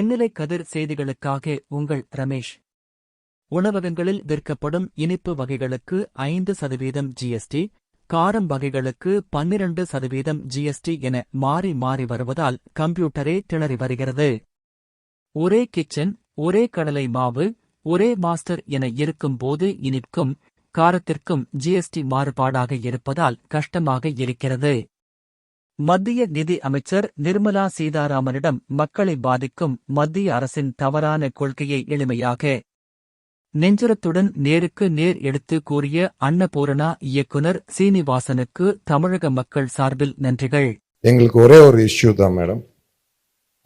தென்னிலை கதிர் செய்திகளுக்காக உங்கள் ரமேஷ். உணவகங்களில் விற்கப்படும் இனிப்பு வகைகளுக்கு ஐந்து சதவீதம் ஜிஎஸ்டி காரம் வகைகளுக்கு பன்னிரண்டு சதவீதம் ஜிஎஸ்டி என மாறி மாறி வருவதால் கம்ப்யூட்டரே திணறி வருகிறது. ஒரே கிச்சன் ஒரே கடலை மாவு ஒரே மாஸ்டர் என இருக்கும்போது இனிப்புக்கும் காரத்திற்கும் ஜிஎஸ்டி மாறுபாடாக இருப்பதால் கஷ்டமாக இருக்கிறது. மத்திய நிதி அமைச்சர் நிர்மலா சீதாராமனிடம் மக்களை பாதிக்கும் மத்திய அரசின் தவறான கொள்கையை எளிமையாக நெஞ்சுரத்துடன் நேருக்கு நேர் எடுத்து கூறிய அன்னபூரணா இயக்குனர் சீனிவாசனுக்கு தமிழக மக்கள் சார்பில் நன்றிகள். எங்களுக்கு ஒரே ஒரு இஷ்யூ தான் மேடம்.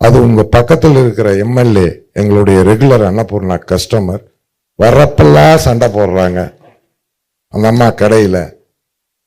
அது உங்க பக்கத்தில் இருக்கிற எம்எல்ஏ எங்களுடைய ரெகுலர் அன்னபூர்ணா கஸ்டமர் வர்றப்பெல்லாம் சண்டை போடுறாங்க. அந்த அம்மா கடையில்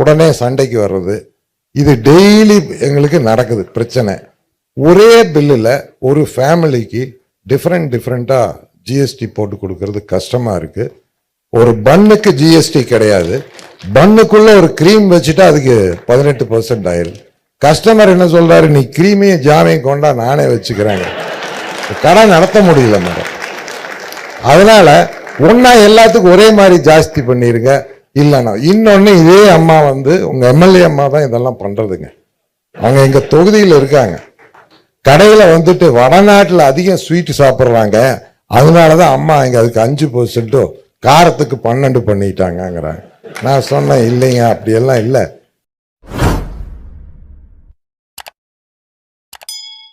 உடனே சண்டைக்கு வர்றது. இது டெய்லி எங்களுக்கு நடக்குது பிரச்சனை. ஒரே பில்லில் ஒரு ஃபேமிலிக்கு டிஃப்ரெண்ட் டிஃப்ரெண்ட்டாக ஜிஎஸ்டி போட்டு கொடுக்கறது கஷ்டமாக இருக்குது ஒரு பன்னுக்கு ஜிஎஸ்டி கிடையாது. பன்னுக்குள்ள ஒரு க்ரீம் வச்சுட்டா அதுக்கு பதினெட்டு பர்சன்ட் ஆயிடுது கஸ்டமர் என்ன சொல்றாரு? நீ க்ரீமையும் ஜாமையும் கொண்டா நானே வச்சுக்கிறேங்க கடை நடத்த முடியல மேடம். அதனால ஒன்னா எல்லாத்துக்கும் ஒரே மாதிரி ஜாஸ்தி பண்ணிருங்க. இல்லைண்ணா இன்னொன்று இதே அம்மா வந்து உங்கள் எம்எல்ஏ அம்மா தான் இதெல்லாம் பண்ணுறதுங்க அவங்க எங்கள் தொகுதியில் இருக்காங்க. கடையில் வந்துட்டு வடநாட்டில் அதிகம் ஸ்வீட்டு சாப்பிட்றாங்க. அதனால தான் அம்மா இங்கே அதுக்கு அஞ்சு பர்சன்ட்டோ காரத்துக்கு பன்னெண்டு பண்ணிட்டாங்கங்கிறாங்க. நான் சொன்னேன் இல்லைங்க அப்படியெல்லாம் இல்லை.